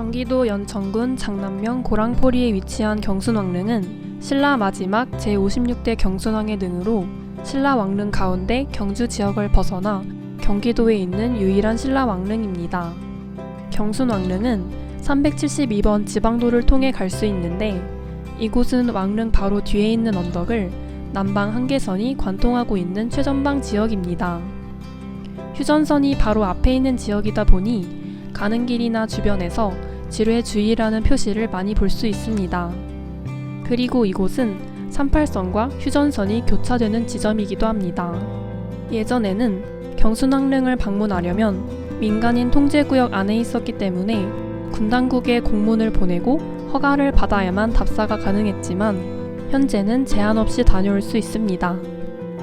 경기도 연천군 장남면 고랑포리에 위치한 경순왕릉은 신라 마지막 제56대 경순왕의 능으로 신라 왕릉 가운데 경주 지역을 벗어나 경기도에 있는 유일한 신라 왕릉입니다. 경순왕릉은 372번 지방도를 통해 갈 수 있는데 이곳은 왕릉 바로 뒤에 있는 언덕을 남방 한계선이 관통하고 있는 최전방 지역입니다. 휴전선이 바로 앞에 있는 지역이다 보니 가는 길이나 주변에서 지뢰 주의라는 표시를 많이 볼 수 있습니다. 그리고 이곳은 38선과 휴전선이 교차되는 지점이기도 합니다. 예전에는 경순왕릉을 방문하려면 민간인 통제구역 안에 있었기 때문에 군 당국에 공문을 보내고 허가를 받아야만 답사가 가능했지만 현재는 제한 없이 다녀올 수 있습니다.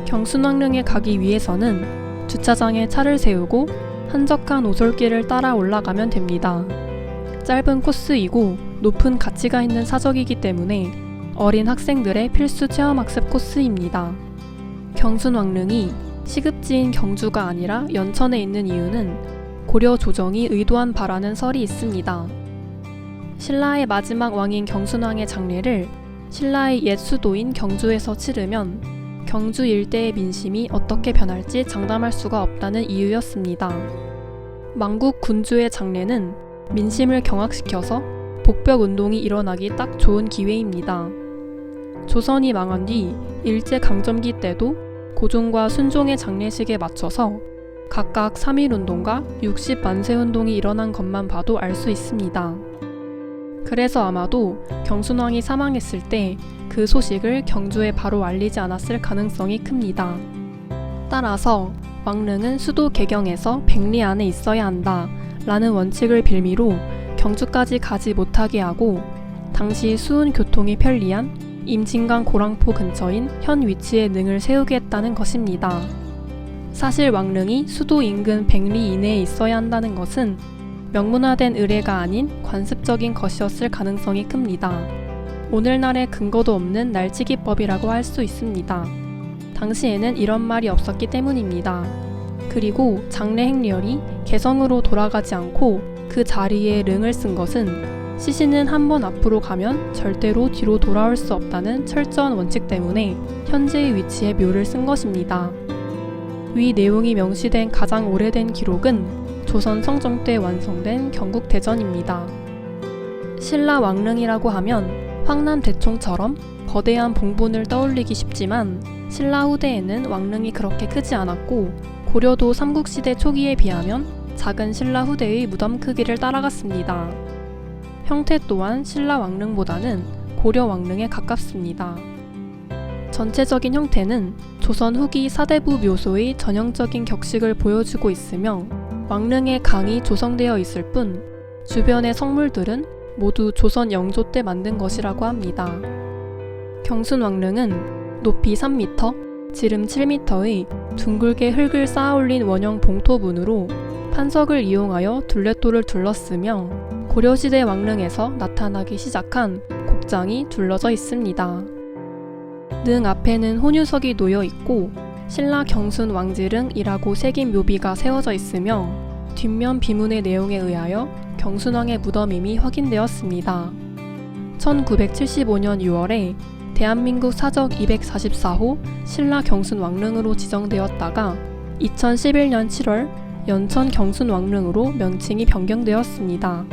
경순왕릉에 가기 위해서는 주차장에 차를 세우고 한적한 오솔길을 따라 올라가면 됩니다. 짧은 코스이고 높은 가치가 있는 사적이기 때문에 어린 학생들의 필수 체험학습 코스입니다. 경순왕릉이 시급지인 경주가 아니라 연천에 있는 이유는 고려 조정이 의도한 바라는 설이 있습니다. 신라의 마지막 왕인 경순왕의 장례를 신라의 옛 수도인 경주에서 치르면 경주 일대의 민심이 어떻게 변할지 장담할 수가 없다는 이유였습니다. 망국 군주의 장례는 민심을 경악시켜서 복벽 운동이 일어나기 딱 좋은 기회입니다. 조선이 망한 뒤 일제 강점기 때도 고종과 순종의 장례식에 맞춰서 각각 3.1 운동과 60 만세 운동이 일어난 것만 봐도 알 수 있습니다. 그래서 아마도 경순왕이 사망했을 때 그 소식을 경주에 바로 알리지 않았을 가능성이 큽니다. 따라서 왕릉은 수도 개경에서 백리 안에 있어야 한다 라는 원칙을 빌미로 경주까지 가지 못하게 하고 당시 수은 교통이 편리한 임진강 고랑포 근처인 현 위치에 능을 세우게 했다는 것입니다. 사실 왕릉이 수도 인근 백리 이내에 있어야 한다는 것은 명문화된 의례가 아닌 관습적인 것이었을 가능성이 큽니다. 오늘날의 근거도 없는 날치기법이라고 할 수 있습니다. 당시에는 이런 말이 없었기 때문입니다. 그리고 장례 행렬이 개성으로 돌아가지 않고 그 자리에 릉을 쓴 것은 시신은 한 번 앞으로 가면 절대로 뒤로 돌아올 수 없다는 철저한 원칙 때문에 현재의 위치에 묘를 쓴 것입니다. 위 내용이 명시된 가장 오래된 기록은 조선 성종 때 완성된 경국대전입니다. 신라 왕릉이라고 하면 황남 대총처럼 거대한 봉분을 떠올리기 쉽지만 신라 후대에는 왕릉이 그렇게 크지 않았고 고려도 삼국시대 초기에 비하면 작은 신라 후대의 무덤 크기를 따라갔습니다. 형태 또한 신라 왕릉보다는 고려 왕릉에 가깝습니다. 전체적인 형태는 조선 후기 사대부 묘소의 전형적인 격식을 보여주고 있으며 왕릉의 강이 조성되어 있을 뿐 주변의 성물들은 모두 조선 영조 때 만든 것이라고 합니다. 경순왕릉은 높이 3m, 지름 7m의 둥글게 흙을 쌓아 올린 원형 봉토문으로 판석을 이용하여 둘레돌을 둘렀으며 고려시대 왕릉에서 나타나기 시작한 곡장이 둘러져 있습니다. 능 앞에는 혼유석이 놓여 있고 신라 경순 왕지릉이라고 새긴 묘비가 세워져 있으며 뒷면 비문의 내용에 의하여 경순왕의 무덤임이 확인되었습니다. 1975년 6월에 대한민국 사적 244호 신라 경순 왕릉으로 지정되었다가 2011년 7월 연천 경순 왕릉으로 명칭이 변경되었습니다.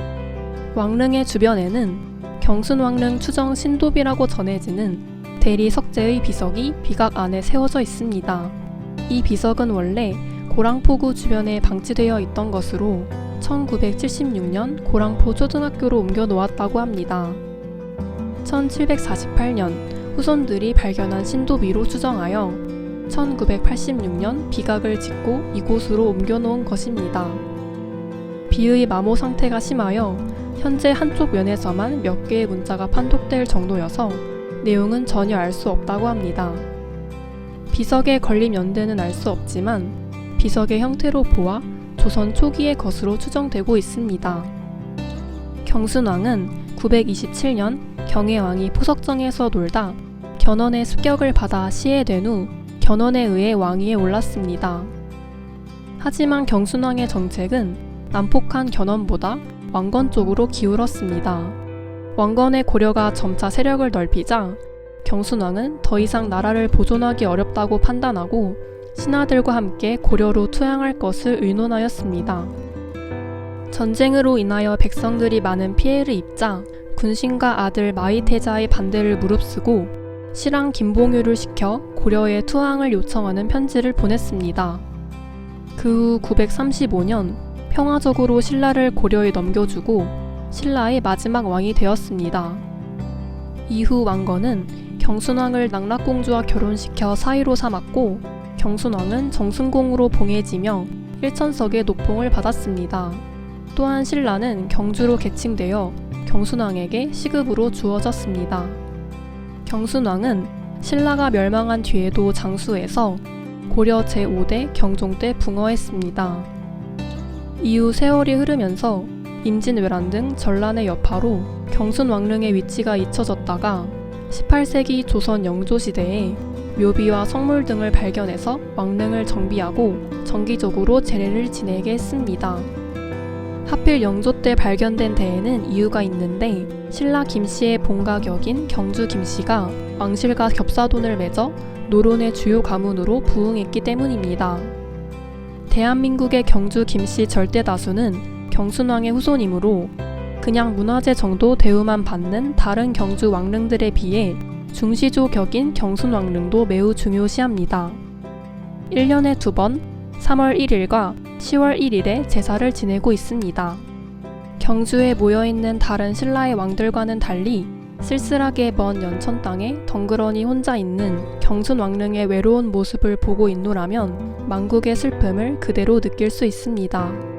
왕릉의 주변에는 경순 왕릉 추정 신도비라고 전해지는 대리 석재의 비석이 비각 안에 세워져 있습니다. 이 비석은 원래 고랑포구 주변에 방치되어 있던 것으로 1976년 고랑포 초등학교로 옮겨 놓았다고 합니다. 1748년 후손들이 발견한 신도비로 추정하여 1986년 비각을 짓고 이곳으로 옮겨 놓은 것입니다. 비의 마모 상태가 심하여 현재 한쪽 면에서만 몇 개의 문자가 판독될 정도여서 내용은 전혀 알 수 없다고 합니다. 비석의 건립 연대는 알 수 없지만 비석의 형태로 보아 조선 초기의 것으로 추정되고 있습니다. 경순왕은 927년 경혜왕이 포석정에서 놀다 견훤의 습격을 받아 시해된 후 견훤에 의해 왕위에 올랐습니다. 하지만 경순왕의 정책은 난폭한 견훤보다 왕건 쪽으로 기울었습니다. 왕건의 고려가 점차 세력을 넓히자 경순왕은 더 이상 나라를 보존하기 어렵다고 판단하고 신하들과 함께 고려로 투항할 것을 의논하였습니다. 전쟁으로 인하여 백성들이 많은 피해를 입자 군신과 아들 마이태자의 반대를 무릅쓰고 실왕 김봉유를 시켜 고려에 투항을 요청하는 편지를 보냈습니다. 그 후 935년 평화적으로 신라를 고려에 넘겨주고 신라의 마지막 왕이 되었습니다. 이후 왕건은 경순왕을 낙락공주와 결혼시켜 사위로 삼았고 경순왕은 정순공으로 봉해지며 일천석의 녹봉을 받았습니다. 또한 신라는 경주로 계칭되어 경순왕에게 시급으로 주어졌습니다. 경순왕은 신라가 멸망한 뒤에도 장수해서 고려 제5대 경종 때 붕어했습니다. 이후 세월이 흐르면서 임진왜란 등 전란의 여파로 경순왕릉의 위치가 잊혀졌다가 18세기 조선 영조시대에 묘비와 성물 등을 발견해서 왕릉을 정비하고 정기적으로 제례를 지내게 했습니다. 하필 영조 때 발견된 데에는 이유가 있는데 신라 김씨의 본가격인 경주 김씨가 왕실과 겹사돈을 맺어 노론의 주요 가문으로 부응했기 때문입니다. 대한민국의 경주 김씨 절대 다수는 경순왕의 후손이므로 그냥 문화재 정도 대우만 받는 다른 경주 왕릉들에 비해 중시조 격인 경순왕릉도 매우 중요시합니다. 1년에 두 번 3월 1일과 10월 1일에 제사를 지내고 있습니다. 경주에 모여있는 다른 신라의 왕들과는 달리 쓸쓸하게 먼 연천 땅에 덩그러니 혼자 있는 경순 왕릉의 외로운 모습을 보고 있노라면 망국의 슬픔을 그대로 느낄 수 있습니다.